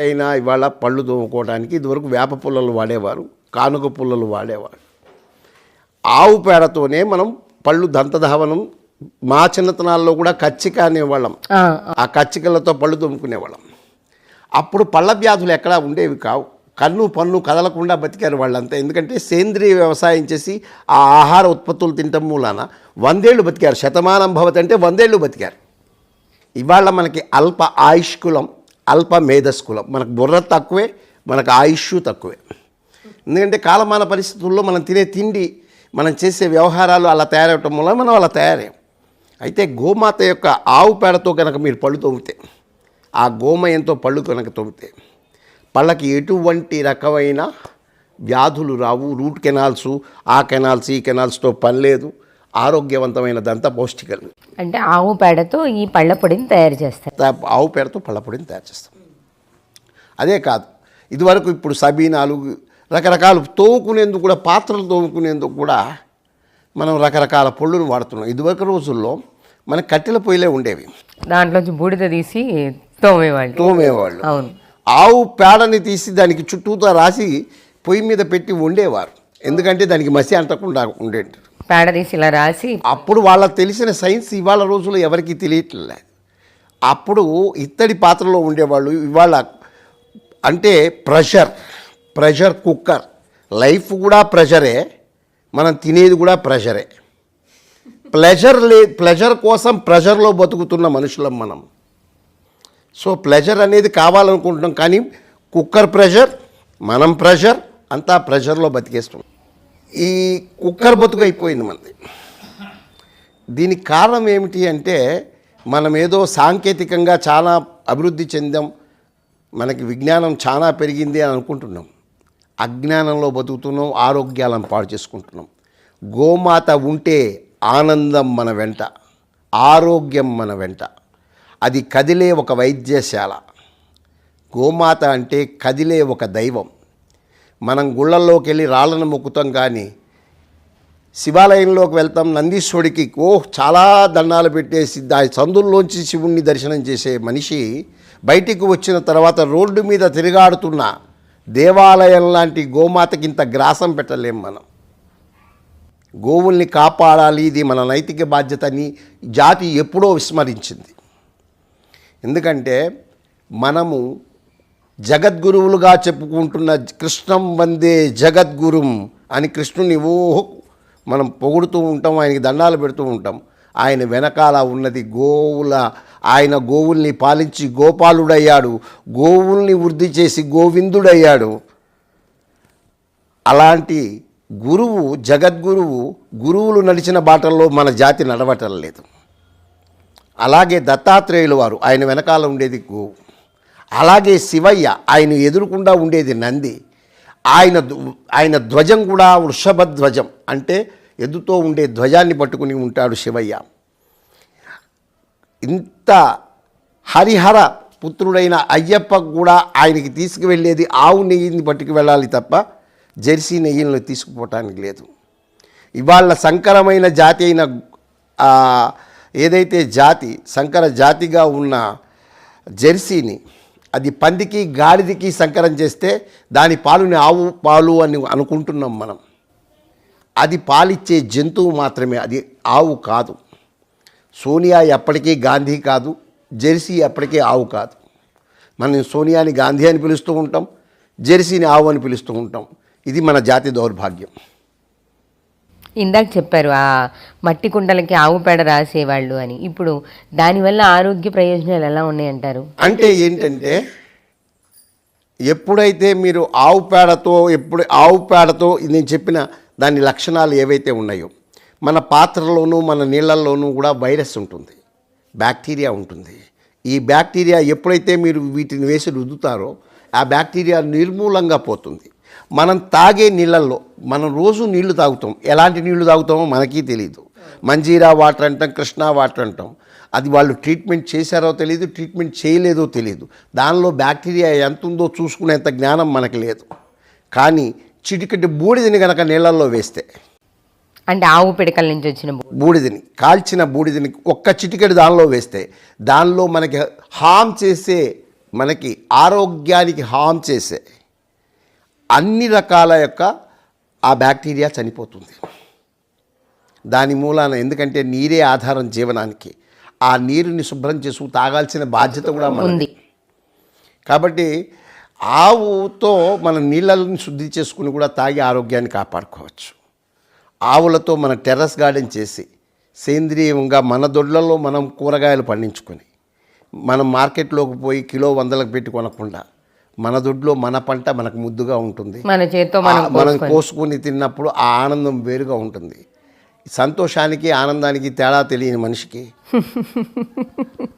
అయినా ఇవాళ పళ్ళు తోముకోవడానికి ఇదివరకు వేప పుల్లలు వాడేవారు కానుక పుల్లలు వాడేవారు. ఆవు పేడతోనే మనం పళ్ళు దంతధావనం మా చిన్నతనాల్లో కూడా కచ్చిక అనేవాళ్ళం. ఆ, ఆ కచ్చికలతో పళ్ళు తోముకునేవాళ్ళం. అప్పుడు పళ్ళ వ్యాధులు ఎక్కడా ఉండేవి కావు. కన్ను పన్ను కదలకుండా బతికారు వాళ్ళంతా. ఎందుకంటే సేంద్రియ వ్యవసాయం చేసి ఆ ఆహార ఉత్పత్తులు తినటం మూలాన వందేళ్ళు బతికారు. శతమానం భవతి అంటే వందేళ్ళు బతికారు. ఇవాళ మనకి అల్ప ఆయుష్కులం అల్ప మేధస్కులం మనకు బుర్ర తక్కువే మనకు ఆయుష్ తక్కువే. ఎందుకంటే కాలమాన పరిస్థితుల్లో మనం తినే తిండి మనం చేసే వ్యవహారాలు అలా తయారవటం వల్ల మనం అలా తయారయ్యాం. అయితే గోమాత యొక్క ఆవు పేడతో కనుక మీరు పళ్ళు తోమితే ఆ గోమయంతో పళ్ళు కనుక తోమితే పళ్ళకి ఎటువంటి రకమైన వ్యాధులు రావు రూట్ కెనాల్స్ ఆ కెనాల్స్ ఈ కెనాల్స్తో పని లేదు ఆరోగ్యవంతమైన దంత పౌష్టికలు. అంటే ఆవు పేడతో ఈ పళ్ళ పొడిని తయారు చేస్తారు. ఆవు పేడతో పళ్ళపొడిని తయారు చేస్తాం. అదే కాదు ఇదివరకు ఇప్పుడు సబీనాలు రకరకాలు తోముకునేందుకు కూడా పాత్రలు తోముకునేందుకు కూడా మనం రకరకాల పొళ్ళును వాడుతున్నాం. ఇదివరకు రోజుల్లో మన కట్టెల పొయ్యిలే ఉండేవి. దాంట్లోంచి బూడిద తీసి తోమేవాళ్ళు. తోమేవాళ్ళు. అవును. ఆవు పేడని తీసి దానికి చుట్టూతో రాసి పొయ్యి మీద పెట్టి వండేవారు. ఎందుకంటే దానికి మసి అంటకుండా ఉండేది పేడ తీసి ఇలా రాసి అప్పుడు వాళ్ళకి తెలిసిన సైన్స్ ఇవాళ రోజుల్లో ఎవరికి తెలియట్లే. అప్పుడు ఇత్తడి పాత్రలో ఉండేవాళ్ళు ఇవాళ అంటే ప్రెషర్ ప్రెషర్ కుక్కర్. లైఫ్ కూడా ప్రెషరే మనం తినేది కూడా ప్రెషరే. ప్లెజర్ లే ప్లెజర్ కోసం ప్రెషర్లో బతుకుతున్న మనుషులం మనం. సో ప్లెజర్ అనేది కావాలనుకుంటున్నాం కానీ కుక్కర్ ప్రెషర్ మనం ప్రెషర్ అంతా ప్రెషర్లో బతికేస్తున్నాం. ఈ కుక్కర్ బతుకు అయిపోయింది మనది దీనికి కారణం ఏమిటి అంటే మనం ఏదో సాంకేతికంగా చాలా అభివృద్ధి చెందాం మనకి విజ్ఞానం చాలా పెరిగింది అని అనుకుంటున్నాం. అజ్ఞానంలో బతుకుతున్నాం ఆరోగ్యాలను పాడు చేసుకుంటున్నాం. గోమాత ఉంటే ఆనందం మన వెంట ఆరోగ్యం మన వెంట. అది కదిలే ఒక వైద్యశాల. గోమాత అంటే కదిలే ఒక దైవం. మనం గుళ్ళల్లోకి వెళ్ళి రాళ్ళను మొక్కుతాం కానీ శివాలయంలోకి వెళ్తాం నందీశ్వరుడికి ఓహ్ చాలా దండాలు పెట్టేసి దా సందుల్లోంచి శివుణ్ణి దర్శనం చేసే మనిషి బయటికి వచ్చిన తర్వాత రోడ్డు మీద తిరిగాడుతున్న దేవాలయం లాంటి గోమాతకి ఇంత గ్రాసం పెట్టలేం మనం. గోవుల్ని కాపాడాలి ఇది మన నైతిక బాధ్యతని జాతి ఎప్పుడో విస్మరించింది. ఎందుకంటే మనము జగద్గురువులుగా చెప్పుకుంటున్న కృష్ణం వందే జగద్గురుం అని కృష్ణుని ఓహో మనం పొగుడుతూ ఉంటాం ఆయనకి దండాలు పెడుతూ ఉంటాం. ఆయన వెనకాల ఉన్నది గోవుల ఆయన గోవుల్ని పాలించి గోపాలుడయ్యాడు గోవుల్ని వృద్ధి చేసి గోవిందుడయ్యాడు. అలాంటి గురువు జగద్గురువు గురువులు నడిచిన బాటల్లో మన జాతి నడవటం లేదు. అలాగే దత్తాత్రేయులు వారు ఆయన వెనకాల ఉండేది గోవు అలాగే శివయ్య ఆయన ఎదురుకుండా ఉండేది నంది. ఆయన ఆయన ధ్వజం కూడా వృషభ ధ్వజం అంటే ఎదుతో ఉండే ధ్వజాన్ని పట్టుకుని ఉంటాడు శివయ్య. ఇంత హరిహర పుత్రుడైన అయ్యప్పకు కూడా ఆయనకి తీసుకువెళ్ళేది ఆవు నెయ్యిని పట్టుకు వెళ్ళాలి తప్ప జెర్సీ నెయ్యిని తీసుకుపోవటానికి లేదు. ఇవాళ సంకరమైన జాతి అయిన ఏదైతే జాతి సంకర జాతిగా ఉన్న జెర్సీని అది పందికి గాడిదికి సంకరం చేస్తే దాని పాలుని ఆవు పాలు అని అనుకుంటున్నాం మనం. అది పాలిచ్చే జంతువు మాత్రమే అది ఆవు కాదు. సోనియా ఎప్పటికీ గాంధీ కాదు జెర్సీ ఎప్పటికీ ఆవు కాదు. మనం సోనియాని గాంధీ అని పిలుస్తూ ఉంటాం జెర్సీని ఆవు అని పిలుస్తూ ఉంటాం. ఇది మన జాతి దౌర్భాగ్యం. ఇందాక చెప్పారు ఆ మట్టి కుండలకి ఆవు పేడ రాసేవాళ్ళు అని. ఇప్పుడు దానివల్ల ఆరోగ్య ప్రయోజనాలు ఎలా ఉన్నాయంటారు అంటే ఏంటంటే ఎప్పుడైతే మీరు ఆవు పేడతో ఎప్పుడు ఆవు పేడతో నేను చెప్పిన దాని లక్షణాలు ఏవైతే ఉన్నాయో మన పాత్రలోనూ మన నీళ్ళల్లోనూ కూడా వైరస్ ఉంటుంది బ్యాక్టీరియా ఉంటుంది. ఈ బ్యాక్టీరియా ఎప్పుడైతే మీరు వీటిని వేసి రుద్దుతారో ఆ బ్యాక్టీరియా నిర్మూలంగా పోతుంది. మనం తాగే నీళ్ళల్లో మనం రోజు నీళ్ళు తాగుతాం. ఎలాంటి నీళ్ళు తాగుతామో మనకీ తెలియదు మంజీరా వాటర్ అంటాం కృష్ణా వాటర్ అంటాం. అది వాళ్ళు ట్రీట్మెంట్ చేశారో తెలియదు ట్రీట్మెంట్ చేయలేదో తెలియదు దానిలో బ్యాక్టీరియా ఎంత ఉందో చూసుకునేంత జ్ఞానం మనకు లేదు. కానీ చిటికటి బూడిదని కనుక నీళ్ళల్లో వేస్తే అంటే ఆవు పిడకల నుంచి వచ్చిన బూడిదని కాల్చిన బూడిదని ఒక్క చిటికెడు దానిలో వేస్తే దానిలో మనకి హామ్ చేసే మనకి ఆరోగ్యానికి హామ్ చేసే అన్ని రకాల యొక్క ఆ బ్యాక్టీరియా చనిపోతుంది. దాని మూలాన ఎందుకంటే నీరే ఆధారం జీవనానికి. ఆ నీరుని శుభ్రం చేసుకు తాగాల్సిన బాధ్యత కూడా మనది. ఉంది. కాబట్టి ఆవుతో మన నీళ్ళని శుద్ధి చేసుకుని కూడా తాగి ఆరోగ్యాన్ని కాపాడుకోవచ్చు. ఆవులతో మన టెర్రస్ గార్డెన్ చేసి సేంద్రియంగా మన దొడ్లలో మనం కూరగాయలు పండించుకొని మనం మార్కెట్లోకి పోయి కిలో వందలకు పెట్టి కొనకుండా మన దొడ్లో మన పంట మనకు ముద్దుగా ఉంటుంది. మన చేత్తో మనం కోసుకొని తిన్నప్పుడు ఆ ఆనందం వేరుగా ఉంటుంది. సంతోషానికి ఆనందానికి తేడా తెలియని మనిషికి.